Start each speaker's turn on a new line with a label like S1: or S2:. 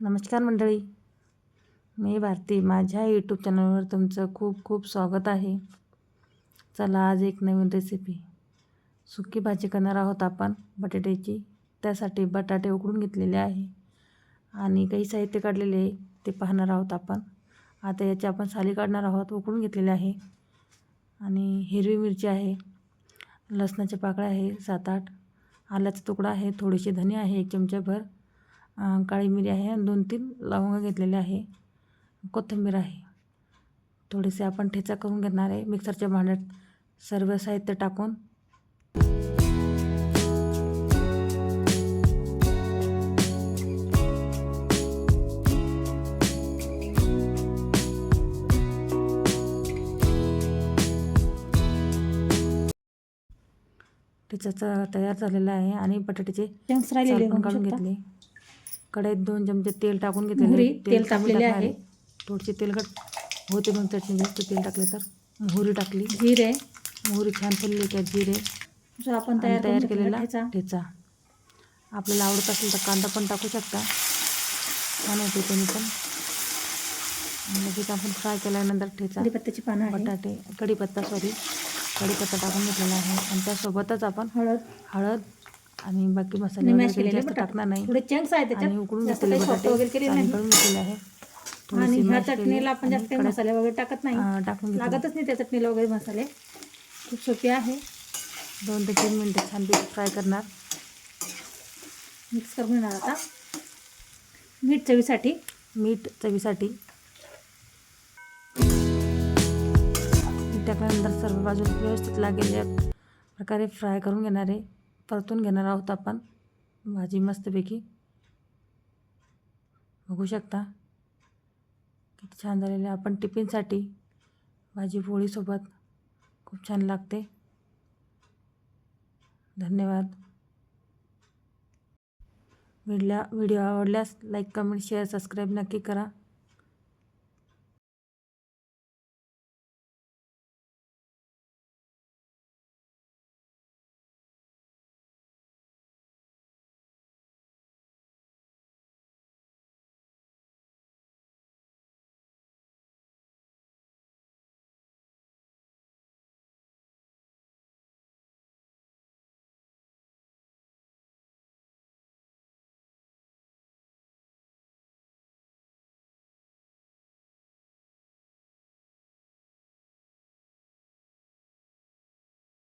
S1: नमस्कार मंडळी. मी भारती. माझ्या यूट्यूब चॅनलवर तुमचं खूप खूप स्वागत आहे. चला आज एक नवीन रेसिपी सुकी भाजी करणार आहोत आपण बटाट्याची. त्यासाठी बटाटे उकडून घेतलेले आहे. आणि काही साहित्य काढलेले आहे ते पाहणार आहोत आपण. आता याची आपण साली काढणार आहोत उकडून घेतलेले आहे. आणि हिरवी मिरची आहे. लसणाच्या पाकळ्या आहे सात आठ. आल्याचा तुकडा आहे थोडेसे धने आहे एक चमच्याभर काळी मिरी आहे आणि दोन तीन लवंग घेतलेले आहे. कोथिंबीर आहे. थोडेसे आपण ठेचा करून घेणार आहे. मिक्सरच्या भांड्यात सर्व साहित्य टाकून. ठेचाचा तयार झालेला आहे आणि बटाट्याचे काढून. घेतले. कढईत दोन चमचे तेल टाकून आहे.
S2: तेल
S1: टाकणार
S2: आहे.
S1: थोडीशी तेलकट होते मग चटणी जास्त तेल टाकले तर. मोहरी टाकली.
S2: जिरे.
S1: मोहरी छान फुलली त्यात जिरे.
S2: जो आपण तयार
S1: तयार केलेला
S2: ठेचा.
S1: आपल्याला आवडत असेल तर कांदा पण टाकू शकता. छान होते त्यांनी पण. लगेच आपण फ्राय केल्यानंतर ठेचा.
S2: कढीपत्त्याची पानं
S1: बटाटे कढीपत्ता सॉरी कढीपत्ता टाकून घेतलेला आहे. आणि त्यासोबतच आपण
S2: हळद.
S1: हळद आणि बाकी मसाले वगैरे
S2: मॅश
S1: काही
S2: केलेले
S1: जास्त टाकणार नाही.
S2: थोडे चंक्स आहेत
S1: आणि
S2: त्याच्यात
S1: उकडून घेतलेले
S2: वगैरे
S1: बटाटे.
S2: केलेले
S1: साली
S2: नाही.
S1: काढून घेतलेले आहे.
S2: आणि ह्या
S1: केली.
S2: चटणीला आपण जास्त काही मसाले वगैरे टाकत नाही.
S1: टाकून
S2: लागतच नाही त्या चटणीला वगैरे मसाले. खूप सोपे आहे.
S1: दोन ते तीन मिनटं छानपैकी फ्राय करणार.
S2: मिक्स करून घेणार आता. मीठ चवीसाठी.
S1: मीठ चवीसाठी. मीठ टाकल्यानंतर सर्व बाजूला व्यवस्थित लागेल. या प्रकारे फ्राय करून घेणार आहे. परतून घेणार आहोत आपण. भाजी मस्तपैकी. बघू शकता. किती छान झालेली आहे. आपण टिफिनसाठी भाजी पोळीसोबत खूप छान लागते. धन्यवाद. व्हिडिओ व्हिडिओ आवडल्यास लाईक कमेंट शेअर सबस्क्राईब नक्की करा.